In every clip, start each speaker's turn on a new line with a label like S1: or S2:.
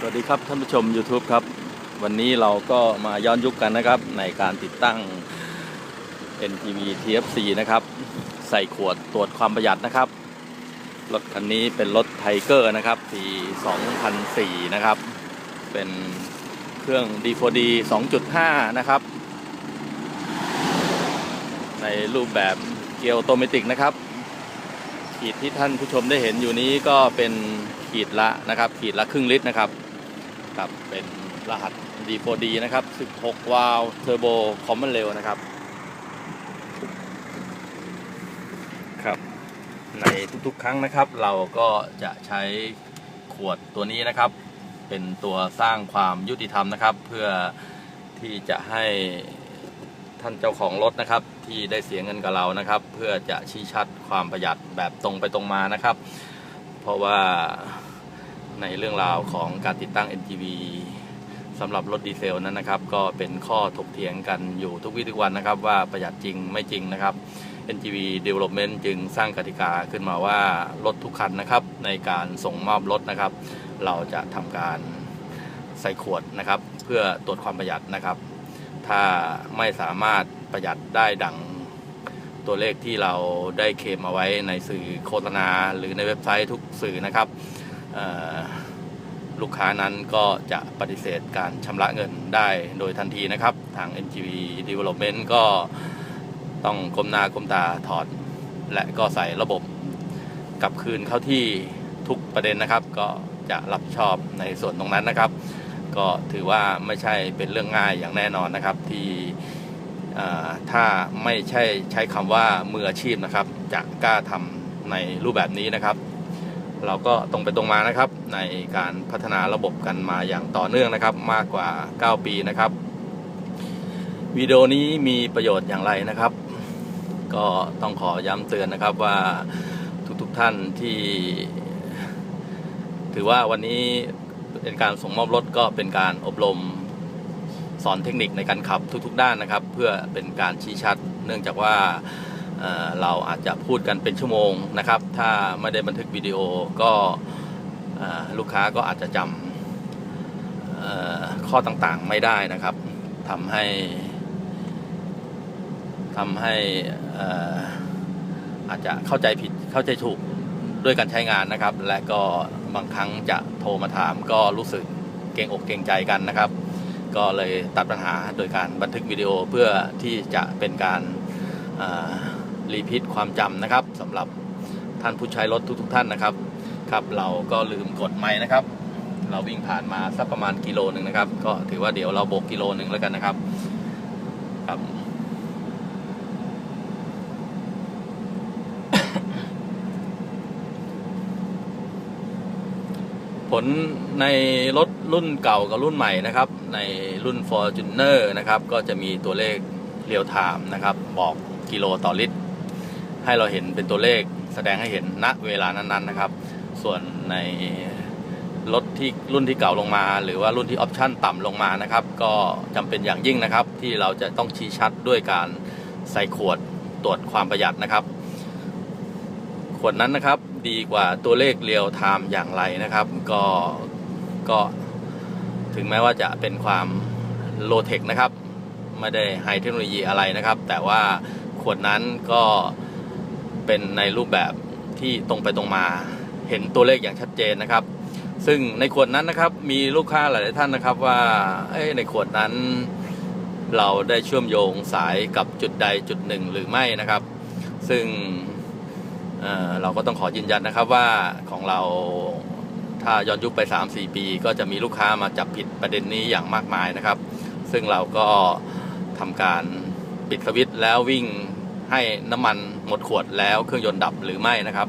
S1: สวัสดีครับท่านผู้ชม YouTube ครับ วันนี้เราก็มาย้อนยุคกันนะครับ ในการติดตั้ง NTV TFC นะครับ ใส่ขวดตรวจความประหยัดนะครับ รถคันนี้เป็นรถไทเกอร์นะครับปี2004 นะครับ เป็นเครื่อง D4D 2.5 นะครับ ในรูปแบบเกียร์อโตเมติกนะครับ ขีดที่ท่านผู้ชมได้เห็นอยู่นี้ก็เป็นขีดละนะครับ ขีดละครึ่งลิตรนะครับ ครับเป็นรหัส D4D นะครับ 16 วาล์วเทอร์โบคอมมอนเร็วนะครับครับในทุกๆ ครั้งนะครับ เราก็จะใช้ขวดตัวนี้นะครับ เป็นตัวสร้างความยุติธรรมนะครับ เพื่อที่จะให้ท่านเจ้าของรถนะครับ ที่ได้เสียเงินกับเรานะครับ เพื่อจะชี้ชัดความประหยัดแบบตรงไปตรงมานะครับ เพราะว่า ในเรื่องราวของการติดตั้ง NGV สำหรับรถดีเซลนั้นนะครับ ก็เป็นข้อถกเถียงกันอยู่ทุกวี่ทุกวันนะครับ ว่าประหยัดจริงไม่จริงนะครับ NGV Development จึงสร้างกติกาขึ้นมาว่ารถทุกคันนะครับ ในการส่งมอบรถนะครับ เราจะทำการใส่ขวดนะครับ เพื่อตรวจความประหยัดนะครับ ถ้าไม่สามารถประหยัดได้ดังตัวเลขที่เราได้เคมเอาไว้ในสื่อโฆษณา หรือในเว็บไซต์ทุกสื่อนะครับ ลูกค้านั้นก็จะปฏิเสธการชำระเงินได้โดยทันทีนะครับ ทาง NGV Development ก็ต้องก้มหน้าก้มตาถอด และก็ใส่ระบบกลับคืนเข้าที่ทุกประเด็นนะครับ ก็จะรับชอบในส่วนตรงนั้นนะครับ ก็ถือว่าไม่ใช่เป็นเรื่องง่ายอย่างแน่นอนนะครับ ที่ถ้าไม่ใช่ใช้คำว่ามืออาชีพนะครับ จะกล้าทำในรูปแบบนี้นะครับ เราก็ตรงไปตรงมานะครับ ในการพัฒนาระบบกันมาอย่างต่อเนื่องนะครับ มากกว่า 9 ปีนะครับวิดีโอนี้มีประโยชน์อย่างไรนะครับ ก็ต้องขอย้ำเตือนนะครับว่าทุกๆทท่านที่ ถือว่าวันนี้เป็นการส่งมอบรถก็เป็นการอบรมสอนเทคนิคในการขับทุก ๆ ด้านนะครับ เพื่อเป็นการชี้ชัด เนื่องจากว่า เราอาจจะพูดกันเป็นชั่วโมงนะครับ ถ้าไม่ได้บันทึกวิดีโอก็ลูกค้าก็อาจจะจำข้อต่างๆไม่ได้นะครับทำให้ทำให้เอ่ออาจจะเข้าใจผิดเข้าใจถูกด้วยการใช้งานนะครับ และก็บางครั้งจะโทรมาถามก็รู้สึกเกรงอกเกรงใจกันนะครับ ก็เลยตัดปัญหาโดยการบันทึกวิดีโอเพื่อที่จะเป็นการ รีพิทความจำนะครับสำหรับท่านผู้ใช้รถทุกๆทท่านนะครับ ครับเราก็ลืมกดไม้นะครับ เราวิ่งผ่านมาสักประมาณกิโลหนึ่งนะครับ ก็ถือว่าเดี๋ยวเราโบกกิโลหนึ่งแล้วกันนะครับ ครับผลในรถรุ่นเก่ากับรุ่นใหม่นะครับ ในรุ่น Fortuner นะครับ ก็จะมีตัวเลขเรียลไทม์นะครับ บอกกิโลต่อลิตร ให้เราเห็นเป็นตัวเลขแสดงให้เห็นณเวลานั้นๆนะครับ ส่วนในรถที่รุ่นที่เก่าลงมา หรือว่ารุ่นที่ออปชั่นต่ำลงมานะครับ ก็จำเป็นอย่างยิ่งนะครับ ที่เราจะต้องชี้ชัดด้วยการใส่ขวดตรวจความประหยัดนะครับ ขวดนั้นนะครับดีกว่าตัวเลขเรียลไทม์อย่างไรนะครับ ก็ก็ถึงแม้ว่าจะเป็นความโลเทคนะครับ ไม่ได้ไฮเทคโนโลยีอะไรนะครับ แต่ว่าขวดนั้นก็ เป็นในรูปแบบที่ตรงไปตรงมา เห็นตัวเลขอย่างชัดเจนนะครับ ซึ่งในขวดนั้นนะครับมีลูกค้าหลายท่านนะครับว่าในขวดนั้น เราได้เชื่อมโยงสายกับจุดใดจุดหนึ่งหรือไม่นะครับ ซึ่งเเราก็ต้องขอยืนยันนะครับว่าของเราถ้าย้อนยุคไป 3-4 ปี ก็จะมีลูกค้ามาจับผิดประเด็นนี้อย่างมากมายนะครับ ซึ่งเราก็ทำการปิดสวิตช์แล้ววิ่งให้น้ำมัน หมดขวดแล้วเครื่องยนต์ดับหรือไม่นะครับ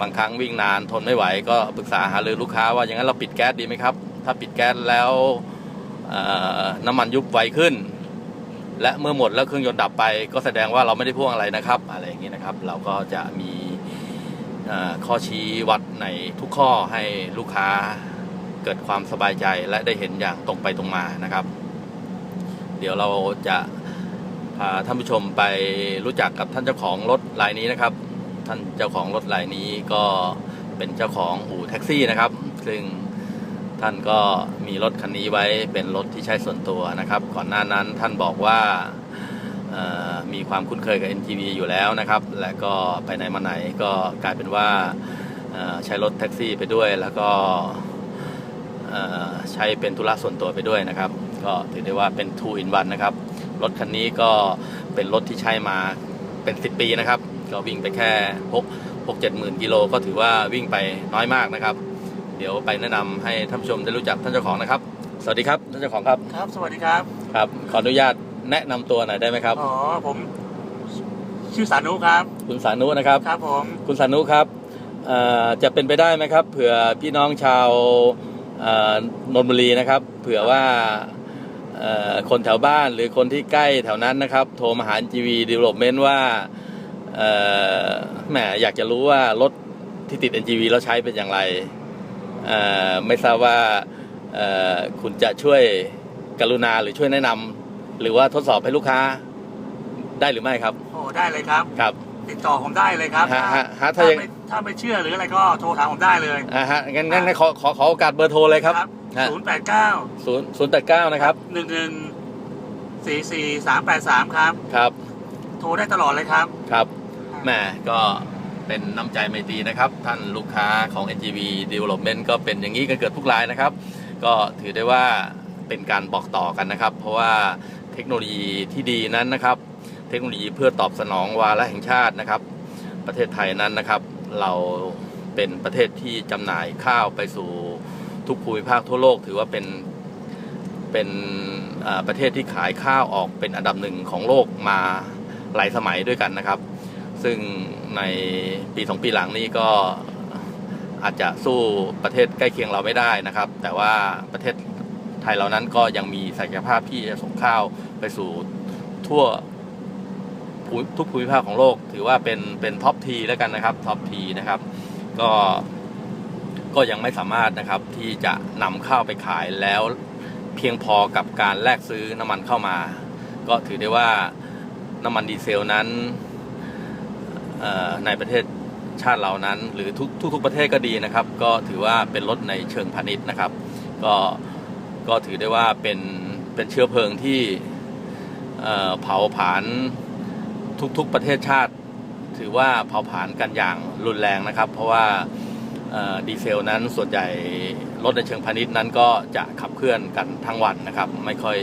S1: บางครั้งวิ่งนานทนไม่ไหว ก็ปรึกษาหารือลูกค้าว่าอย่างนั้นเราปิดแก๊สดีไหมครับ ถ้าปิดแก๊สแล้วน้ำมันยุบไวขึ้น และเมื่อหมดแล้วเครื่องยนต์ดับไป ก็แสดงว่าเราไม่ได้พ่วงอะไรนะครับ อะไรอย่างนี้นะครับ เราก็จะมีข้อชี้วัดในทุกข้อให้ลูกค้าเกิดความสบายใจและได้เห็นอย่างตรงไปตรงมานะครับ เดี๋ยวเราจะ พาท่านผู้ชมไปรู้จักกับท่านเจ้าของรถรายนี้นะครับ ท่านเจ้าของรถรายนี้ก็เป็นเจ้าของอู่แท็กซี่นะครับ ซึ่งท่านก็มีรถคันนี้ไว้เป็นรถที่ใช้ส่วนตัวนะครับ ก่อนหน้านั้นท่านบอกว่ามีความคุ้นเคยกับ NGV อยู่แล้วนะครับ และก็ไปไหนมาไหนก็กลายเป็นว่าใช้รถแท็กซี่ไปด้วย แล้วก็ใช้เป็นธุระส่วนตัวไปด้วยนะครับ ก็ถือได้ว่าเป็น two in one นะครับ รถคันนี้ก็เป็นรถที่ใช้มาเป็น 10 ปีนะครับ ก็วิ่งไปแค่6 6 7หมื่นกิโลก็ถือว่าวิ่งไปน้อยมากนะครับ เดี๋ยวไปแนะนำให้ท่านผู้ชมได้รู้จักท่านเจ้าของนะครับ สวัสดีครับท่านเจ้าของครับ
S2: ครับ สวัสดีครับ
S1: ครับ ขออนุญาตแนะนำตัวหน่อยได้ไหมครับ
S2: อ๋อผมชื่อสานุครับ
S1: คุณสานุนะครับ
S2: ครับผม
S1: คุณสานุครับเอ่อจะเป็นไปได้ไหมครับ เผื่อพี่น้องชาวเอ่อนนทบุรีนะครับ เผื่อว่าเอ่อ คนแถวบ้านหรือคนที่ใกล้แถวนั้นนะครับ โทรมาหา GV Development ว่าเอ่อแหมอยากจะรู้ว่ารถที่ติด NGV แล้วใช้เป็นอย่างไรเอ่อไม่ทราบว่าเอ่อคุณจะช่วยกรุณาหรือช่วยแนะนำหรือว่าทดสอบให้ลูกค้าได้หรือไม่ครับ
S2: โอ้ได้เลยครับ
S1: ครับ
S2: ติดต่อผมได้เลยครับ
S1: ฮะฮะฮะ
S2: ถ้า
S1: ถ้ายัง
S2: ไม่ถ้าไม่เชื่อหรืออะไรก็โทรถามผมได้เลย
S1: อ่าฮะงั้นงั้นงั้นขอขอขอโอกาสเบอร์โทรเลยครับ ฮะ
S2: ศูนย์แปดเก้า
S1: ศูนย์ศูนย์แปดเก้านะครับ
S2: หนึ่งหนึ่งสี่สี่สามแปดสามครับ
S1: ครับ
S2: โทรได้ตลอดเลยครับ
S1: ครับ แหมก็เป็นน้ำใจไมตรีนะครับ ท่านลูกค้าของ NGV Development ก็เป็นอย่างนี้กันเกิดทุกรายนะครับ ก็ถือได้ว่าเป็นการบอกต่อกันนะครับ เพราะว่าเทคโนโลยีที่ดีนั้นนะครับ เทคโนโลยีเพื่อตอบสนองวาระแห่งชาตินะครับ ประเทศไทยนั้นนะครับ เราเป็นประเทศที่จำหน่ายข้าวไปสู่ ทุกภูมิภาคทั่วโลกถือว่าเป็นเป็นประเทศที่ขายข้าวออกเป็นอันดับหนึ่งของโลกมาหลายสมัยด้วยกันนะครับ ซึ่งในปีสองปีหลังนี้ก็อาจจะสู้ประเทศใกล้เคียงเราไม่ได้นะครับ แต่ว่าประเทศไทยเรานั้นก็ยังมีศักยภาพที่จะส่งข้าวไปสู่ทั่วทุกภูมิภาคของโลก ถือว่าเป็นเป็นท็อปทีแล้วกันนะครับท็อปทีนะครับ ก็ ก็ยังไม่สามารถนะครับที่จะนำข้าวไปขายแล้วเพียงพอกับการแลกซื้อน้ำมันเข้ามา ก็ถือได้ว่าน้ำมันดีเซลนั้นในประเทศชาติเรานั้น หรือทุกทุกประเทศก็ดีนะครับ ก็ถือว่าเป็นรถในเชิงพาณิชย์นะครับ ก็ก็ถือได้ว่าเป็นเป็นเชื้อเพลิงที่เผาผลาญทุกๆประเทศชาติ ถือว่าเผาผลาญกันอย่างรุนแรงนะครับ เพราะว่า ดีเซลนั้นส่วนใหญ่รถในเชิงพาณิชย์นั้นก็จะขับเคลื่อนกันทั้งวันนะครับไม่ค่อย